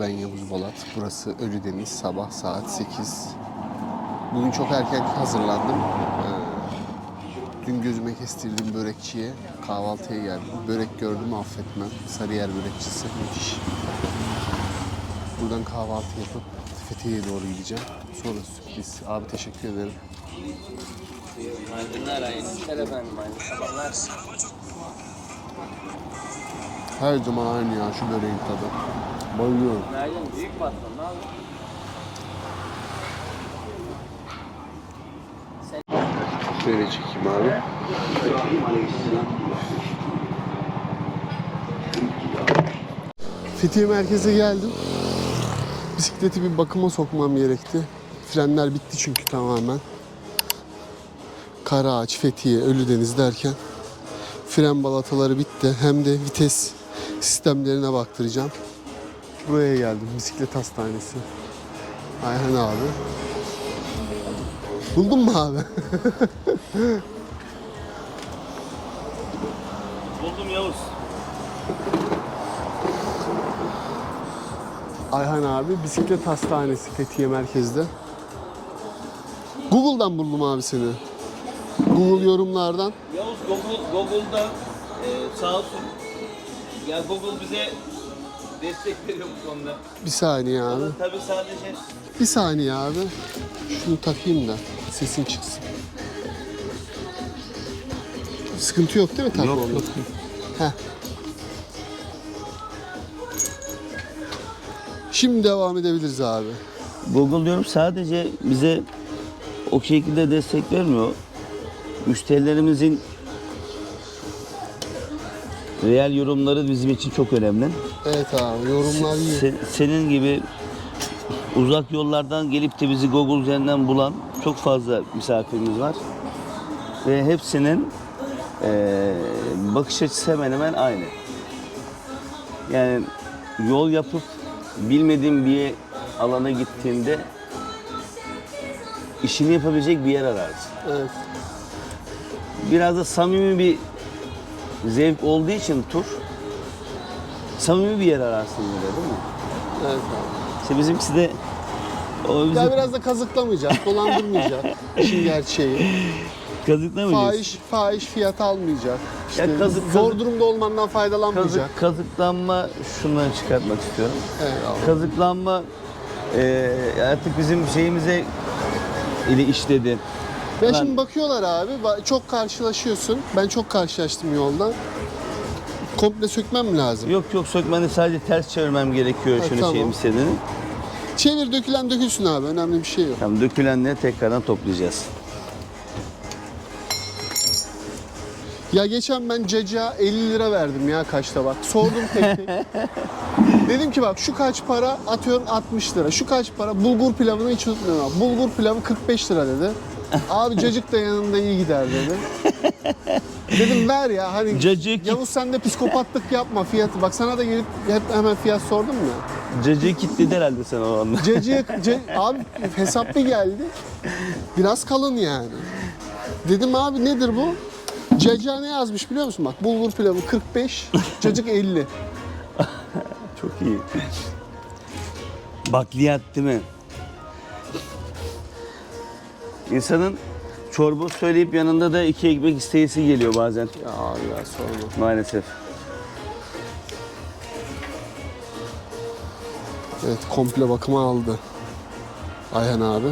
Ben Yavuz Bolat. Burası Ölüdeniz. Sabah saat 8. Bugün çok erken hazırlandım. Ee, dün gözüme kestirdiğim börekçiye kahvaltıya geldim. Börek gördüm affetmem. Sarıyer börekçisi müthiş. Buradan kahvaltı yapıp Fethiye'ye doğru gideceğim. Sonra sürpriz. Abi teşekkür ederim. Günaydınlar Ayşe efendim. Hayırlı sabahlar. Her zaman aynı ya şu böreğin tadı. Bayılıyorum. Günaydın. Büyük patron. Ne yapıyorsun? Şöyle çekeyim abi. Fethiye merkeze geldim. Bisikleti bir bakıma sokmam gerekti. Frenler bitti çünkü tamamen. Karaağaç, Fethiye, Ölüdeniz derken fren balataları bitti. Hem de vites sistemlerine baktıracağım. Buraya geldim. Bisiklet hastanesi. Ayhan abi. Buldun mu abi? Buldum Yavuz. Ayhan abi bisiklet hastanesi Fethiye merkezde. Google'dan buldum abi seni. Google yorumlardan. Yavuz Google, Google'da e, sağ olsun. Ya Google bize destek veriyor bu konuda. Bir saniye abi. Tabii sadece Bir saniye abi. Şunu takayım da sesin çıksın. Sıkıntı yok değil mi takma Yok, yok. Heh. Şimdi devam edebiliriz abi. Google diyorum sadece bize o şekilde destek vermiyor. Müşterilerimizin real yorumları bizim için çok önemli. Evet abi yorumlar iyi. Se- senin gibi uzak yollardan gelip de bizi Google üzerinden bulan çok fazla misafirimiz var. Ve hepsinin eee, bakış açısı hemen hemen aynı. Yani yol yapıp bilmediğin bir alana gittiğinde işini yapabilecek bir yer ararsın. Evet. Biraz da samimi bir zevk olduğu için tur samimi bir yer ararsın böyle değil mi? Evet abi. İşte bizimkisi de o bizi Ya biraz da kazıklamayacak, dolandırmayacak. işin gerçeği. kazıklamayacağız. Fahiş, fahiş fiyat almayacak. İşte Ya kazık- zor kazık- durumda olmandan faydalanmayacak. Kazık, kazıklanma şundan çıkartmak istiyorum. Evet abi. Kazıklanma eee, artık bizim şeyimize ile işledi. Ya şimdi bakıyorlar abi, çok karşılaşıyorsun. Ben çok karşılaştım yolda. Komple sökmem mi lazım? Yok yok sökmeni sadece ters çevirmem gerekiyor şunu tamam. şeyim istediğini. Çevir dökülen dökülsün abi, önemli bir şey yok. Tamam dökülenleri tekrardan toplayacağız. Ya geçen ben caca 50 lira verdim ya kaçta bak. Sordum tek tek. Dedim ki bak şu kaç para atıyorum 60 lira. Şu kaç para bulgur pilavını hiç unutmuyorum. Bulgur pilavı 45 lira dedi. Abi cacık da yanında iyi gider dedi. Dedim ver ya hani Cacık- Yavuz sen de psikopatlık yapma fiyatı. Bak sana da gelip hep hemen fiyat sordum ya. Cacığı kilitledi herhalde sen o anda. Cacık, ce- abi hesap bir geldi. Biraz kalın yani. Dedim abi nedir bu? Caca ne yazmış biliyor musun? Bak bulgur pilavı 45, cacık 50. Çok iyi. Bakliyat değil mi? İnsanın çorba söyleyip yanında da iki ekmek isteyisi geliyor bazen Ya abi ya sorma. maalesef. Evet komple bakıma aldı. Ayhan abi.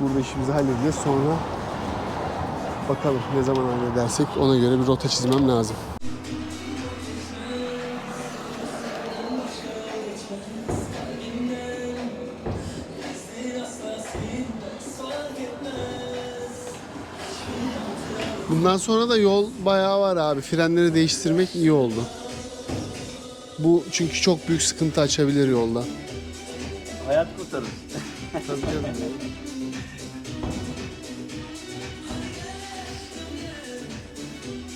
Burada işimizi halledeceğiz sonra bakalım ne zaman halledersek ona göre bir rota çizmem lazım. Bundan sonra da yol bayağı var abi. Frenleri değiştirmek iyi oldu. Bu çünkü çok büyük sıkıntı açabilir yolda. Hayat kurtarır.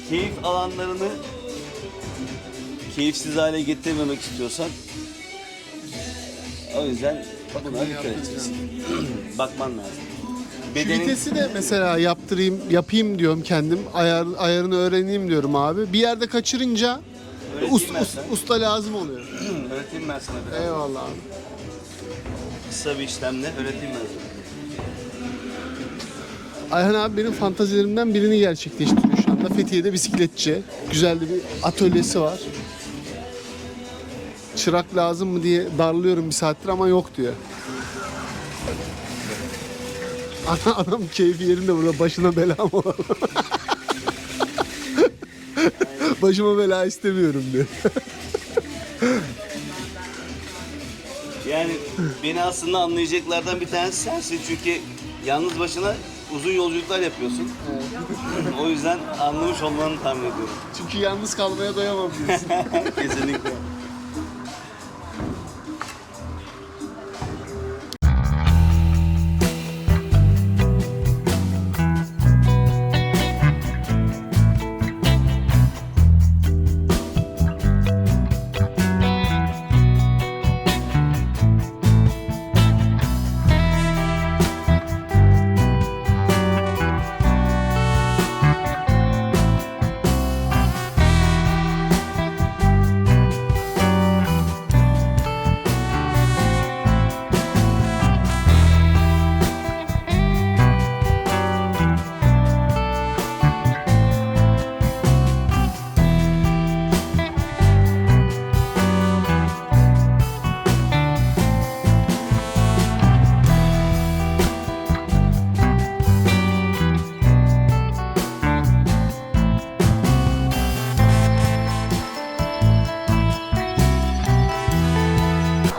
Keyif alanlarını keyifsiz hale getirmemek istiyorsan o yüzden buna dikkat edeceksin. Bakman lazım. Bedenin, vitesi de mesela yaptırayım, yapayım diyorum kendim. Ayar, ayarını öğreneyim diyorum abi. Bir yerde kaçırınca Öğreteyim Us- ben us- sana. usta lazım oluyor. Öğreteyim ben sana biraz. Eyvallah abi. Kısa bir işlemle öğreteyim ben sana. Ayhan abi benim fantazilerimden birini gerçekleştiriyor şu anda. Fethiye'de bisikletçi. Güzel de bir atölyesi var. Çırak lazım mı diye darlıyorum bir saattir ama yok diyor. Ana- Adam keyfi yerinde burada başına bela mı var? Başıma bela istemiyorum diyor. Yani beni aslında anlayacaklardan bir tanesi sensin çünkü yalnız başına uzun yolculuklar yapıyorsun. o yüzden anlamış olmanı tahmin ediyorum. Çünkü yalnız kalmaya doyamam diyorsun. Kesinlikle.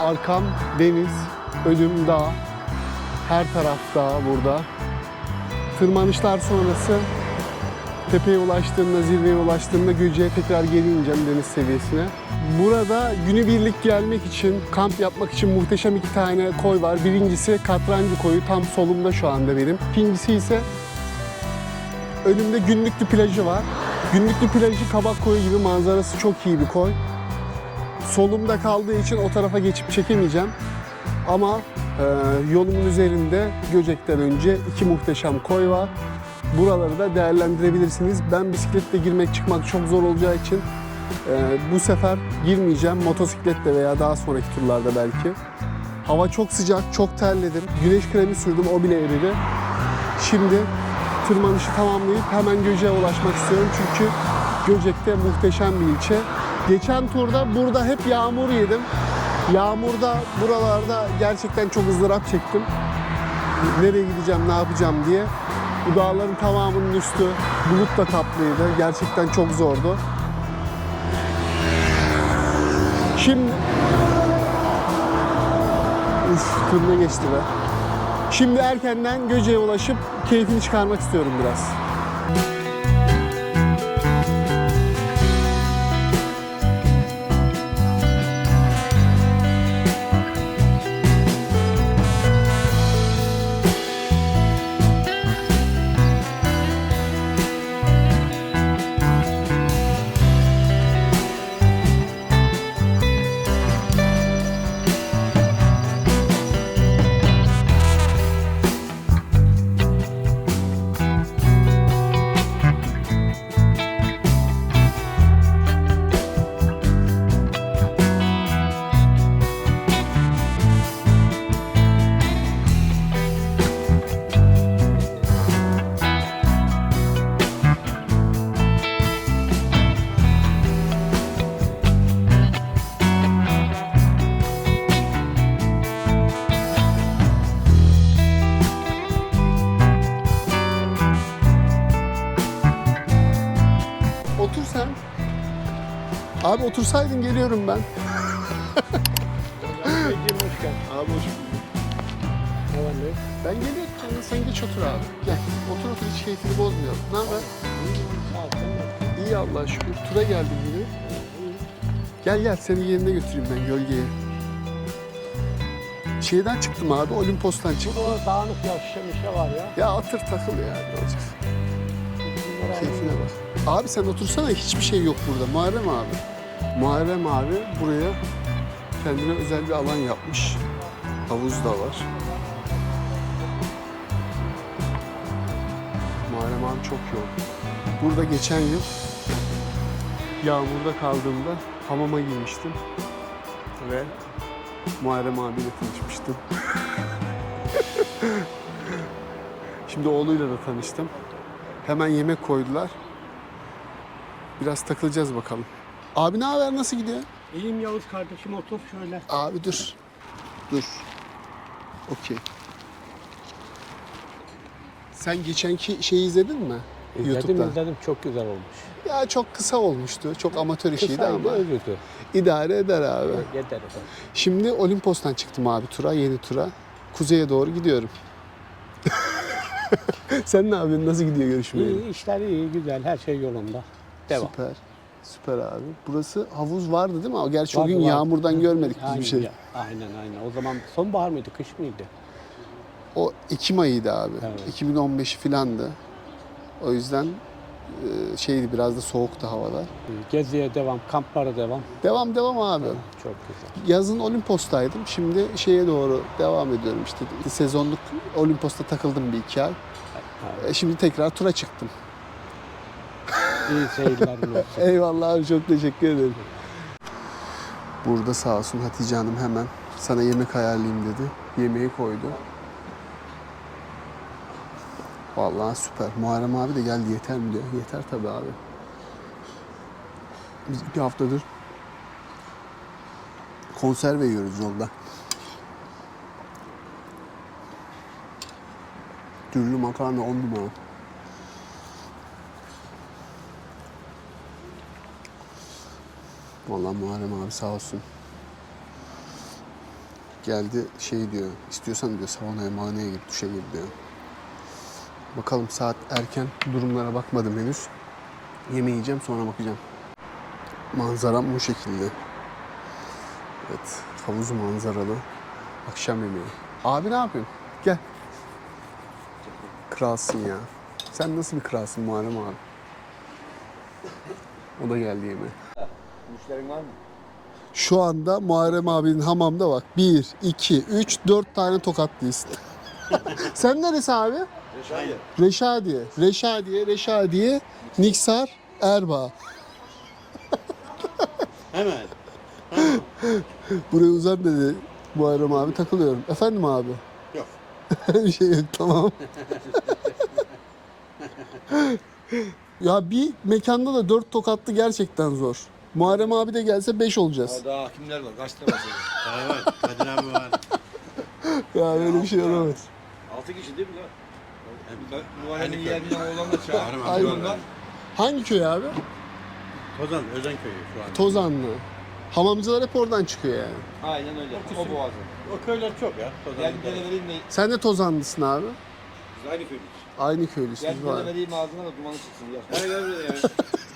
Arkam deniz, önüm dağ. Her taraf dağ burada. Tırmanışlar sonrası tepeye ulaştığımda, zirveye ulaştığımda Göce'ye tekrar geri ineceğim deniz seviyesine. Burada günübirlik gelmek için, kamp yapmak için muhteşem iki tane koy var. Birincisi Katrancı koyu, tam solumda şu anda benim. İkincisi ise önümde Günlüklü plajı var. Günlüklü plajı Kabak koyu gibi manzarası çok iyi bir koy. Solumda kaldığı için o tarafa geçip çekemeyeceğim. Ama e, yolumun üzerinde Göcek'ten önce iki muhteşem koy var. Buraları da değerlendirebilirsiniz. Ben bisikletle girmek çıkmak çok zor olacağı için e, bu sefer girmeyeceğim. Motosikletle veya daha sonraki turlarda belki. Hava çok sıcak, çok terledim. Güneş kremi sürdüm, o bile eridi. Şimdi tırmanışı tamamlayıp hemen Göcek'e ulaşmak istiyorum. Çünkü Göcek'te muhteşem bir ilçe. Geçen turda burada hep yağmur yedim. Yağmurda buralarda gerçekten çok ızdırap çektim. Nereye gideceğim, ne yapacağım diye. Bu dağların tamamının üstü bulutla kaplıydı. Gerçekten çok zordu. Şimdi... Uf, turna geçti be. Şimdi erkenden Göce'ye ulaşıp keyfini çıkarmak istiyorum biraz. Otur sen. Abi otursaydın geliyorum ben. Abi hoş bulduk. Ben geliyorum. Sen, sen geç otur abi. Gel. Otur otur hiç keyfini bozmayalım. Ne haber? İyi Allah'a şükür. Tura geldim yine. Gel gel seni yerine götüreyim ben gölgeye. Şeyden çıktım abi, Olimpos'tan çıktım. O dağınık ya şişe mişe var ya. Ya atır takıl ya ne olacak? Bunları Keyfine bak. Abi sen otursana hiçbir şey yok burada. Muharrem abi. Muharrem abi buraya kendine özel bir alan yapmış. Havuz da var. Muharrem abi çok yoğun. Burada geçen yıl yağmurda kaldığımda hamama girmiştim. Ve Muharrem abiyle tanışmıştım. Şimdi oğluyla da tanıştım. Hemen yemek koydular. Biraz takılacağız bakalım. Abi ne haber? Nasıl gidiyor? İyiyim Yavuz kardeşim otur şöyle. Abi dur. Dur. Okey. Sen geçenki şeyi izledin mi? İzledim YouTube'da. izledim çok güzel olmuş. Ya çok kısa olmuştu. Çok amatör işiydi Kısaydı ama özüdü. idare eder abi. Yeter efendim. Şimdi Olimpos'tan çıktım abi tura, yeni tura. Kuzeye doğru gidiyorum. Sen ne yapıyorsun? Nasıl gidiyor görüşmeleri? İyi işler iyi güzel her şey yolunda. Devam. Süper. Süper abi. Burası havuz vardı değil mi? Gerçi o Vardı, gün vardı. yağmurdan görmedik biz Aynen, bir şey. aynen aynen. O zaman sonbahar mıydı kış mıydı? O Ekim ayıydı abi. Evet. 2015 filandı. O yüzden e, şeydi biraz da soğuktu havalar. Geziye devam, kamplara devam. Devam devam abi. Çok güzel. Yazın Olimpos'taydım. Şimdi şeye doğru devam ediyorum işte. Sezonluk Olimpos'ta takıldım bir iki ay. Evet. E, Şimdi tekrar tura çıktım. İyi seyirlerin olsun. Eyvallah abi çok teşekkür ederim. Burada sağ olsun Hatice Hanım hemen sana yemek ayarlayayım dedi. Yemeği koydu. Vallahi süper. Muharrem abi de geldi yeter mi diyor. Yeter tabii abi. Biz bir haftadır konserve yiyoruz yolda. Türlü makarna on numara. Vallahi Muharrem abi sağ olsun. Geldi şey diyor, istiyorsan diyor saunaya manaya git, duşa gir diyor. Bakalım saat erken, durumlara bakmadım henüz. Yemeği yiyeceğim sonra bakacağım. Manzaram bu şekilde. Evet, havuz manzaralı. Akşam yemeği. Abi ne yapıyorsun? Gel. Kralsın ya. Sen nasıl bir kralsın Muharrem abi? O da geldi yemeğe. Müşterin var mı? Şu anda Muharrem abinin hamamda bak. 1, 2, 3, 4 tane tokatlıyız. Sen neresi abi? Reşadi. Reşadiye. Reşadiye, Reşadiye, Niksar, Erbaa. Hemen. Buraya uzan dedi Muharrem abi. Takılıyorum. Efendim abi? Yok. bir şey yok tamam. ya bir mekanda da dört tokatlı gerçekten zor. Muharrem abi de gelse beş olacağız. Daha hakimler var. Kaç tane var? Evet, Kadir abi var. Ya öyle bir şey olamaz. 6 kişi değil mi lan? Muharrem'in yerine oğlan da çağırırım. Aynen. Hangi köy abi? Tozan, Özenköy'ü şu an. Tozanlı. Hamamcılar hep oradan çıkıyor yani. Aynen öyle. O boğazı. O köyler çok ya. Tozan. Gel bir vereyim de Sen de Tozanlısın abi. biz aynı köylüyüz. Aynı Gel köylüsünüz bir tane var. vereyim ağzına da dumanı çıksın. Gel. Gel gel buraya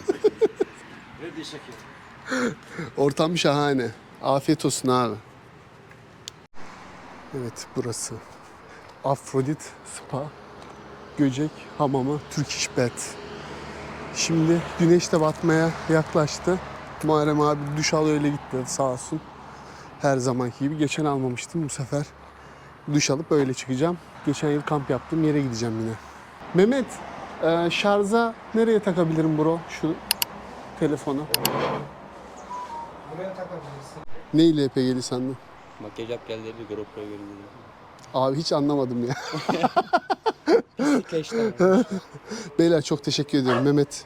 Ortam şahane. Afiyet olsun abi. Evet burası. Afrodit Spa. Göcek Hamamı Turkish Bed. Şimdi güneş de batmaya yaklaştı. Muharrem abi duş al öyle gitti sağ olsun. Her zamanki gibi. Geçen almamıştım bu sefer. Duş alıp öyle çıkacağım. Geçen yıl kamp yaptığım yere gideceğim yine. Mehmet, e, şarja nereye takabilirim bro şu telefonu? Ne ile LPG'li sandın? Makyaj yap gel dedi GoPro'ya dedi. Abi hiç anlamadım ya. Keşke Beyler çok teşekkür ediyorum. Mehmet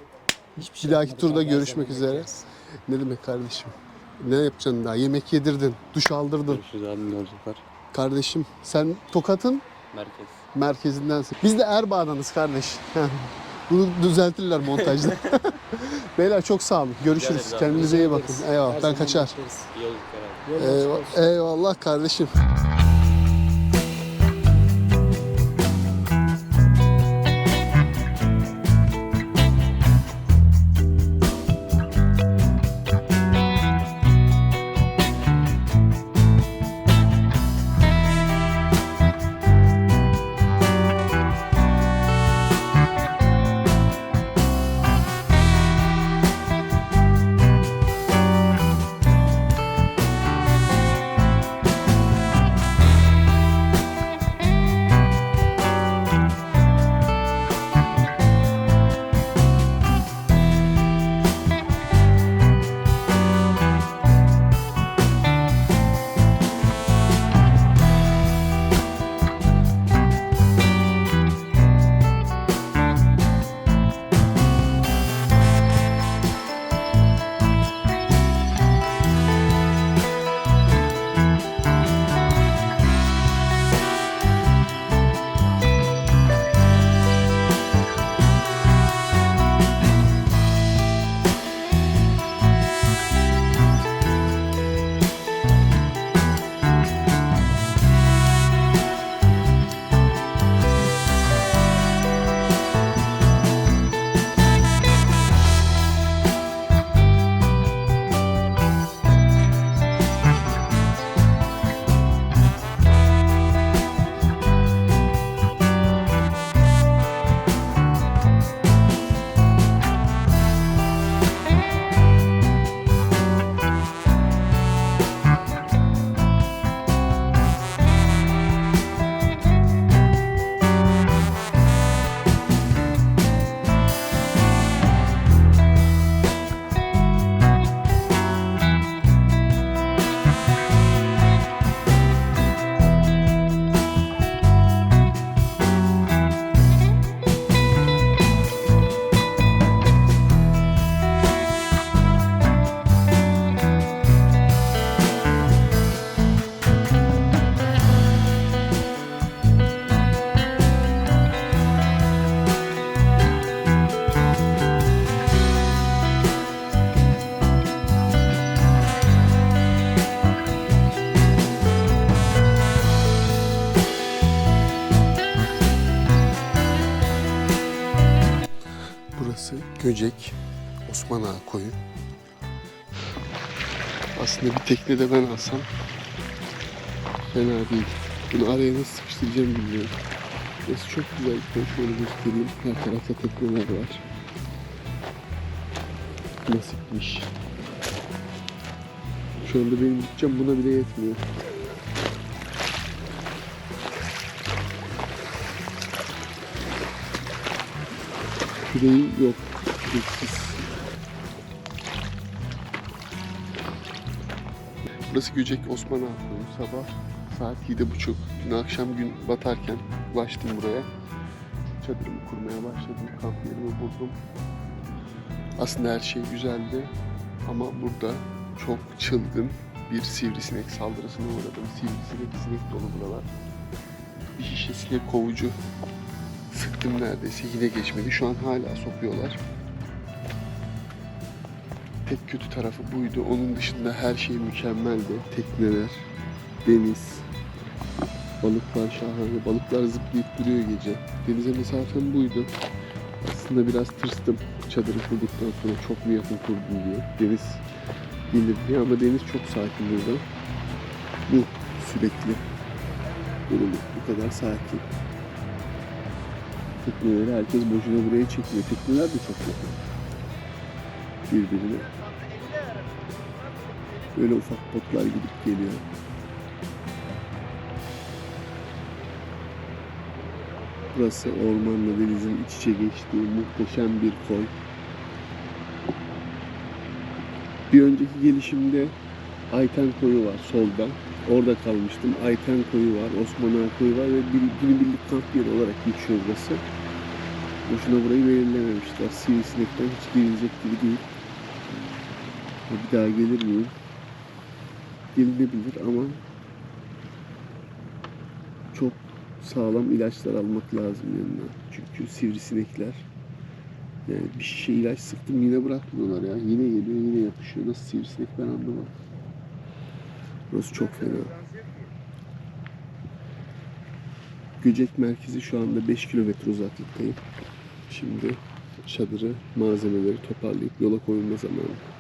Hiçbir bir dahaki turda görüşmek üzere. Ne demek kardeşim? Ne yapacaksın daha? Yemek yedirdin, duş aldırdın. Görüşürüz abi ne olacaklar. Kardeşim sen Tokat'ın Merkez. merkezindensin. Biz de Erbaa'danız kardeş. Bunu düzeltirler montajda. Beyler çok sağ olun. Görüşürüz. Kendinize iyi bakın. Eyvallah. Ben kaçar. Eyvallah kardeşim. Göcek, Osman Ağa koyu. Aslında bir tekne de ben alsam fena değil. Bunu araya nasıl sıkıştıracağım bilmiyorum. Burası çok güzel koy. Şöyle göstereyim. Her tarafta tekneler var. Nasipmiş. Şu anda benim bütçem buna bile yetmiyor. Küreği yok. Küreksiz. Burası Göcek Osman Koyu. Sabah saat 7.30. Dün akşam gün batarken ulaştım buraya. Çadırımı kurmaya başladım. Kamp yerimi buldum. Aslında her şey güzeldi. Ama burada çok çılgın bir sivrisinek saldırısına uğradım. Sivrisinek, sinek dolu buralar. Bir şişe sinek kovucu sıktım neredeyse yine geçmedi. Şu an hala sokuyorlar. Tek kötü tarafı buydu. Onun dışında her şey mükemmeldi. Tekneler, deniz, balıklar şahane. Balıklar zıplayıp duruyor gece. Denize mesafem buydu. Aslında biraz tırstım çadırı kurduktan sonra çok mu yakın kurdum diye. Deniz gelir diye ama deniz çok sakin burada. Bu sürekli durumu bu kadar sakin. Tekneleri herkes boşuna buraya çekiyor. Tekneler de çok yakın. Birbirine. Böyle ufak botlar gidip geliyor. Burası ormanla denizin iç içe geçtiği muhteşem bir koy. Bir önceki gelişimde Ayten koyu var solda. Orada kalmıştım. Ayten koyu var, Osman Ağa koyu var ve bir günübirlik kamp yeri olarak geçiyor burası. Boşuna burayı belirlememişler. Sivrisinekten hiç girilecek gibi değil. Bir daha gelir miyim? Gelinebilir ama çok sağlam ilaçlar almak lazım yanına. Çünkü sivrisinekler yani bir şişe ilaç sıktım yine bırakmıyorlar ya. Yine geliyor yine yapışıyor. Nasıl sivrisinek ben anlamam. Burası çok fena. Göcek merkezi şu anda 5 kilometre uzaklıktayım. Şimdi çadırı, malzemeleri toparlayıp yola koyulma zamanı.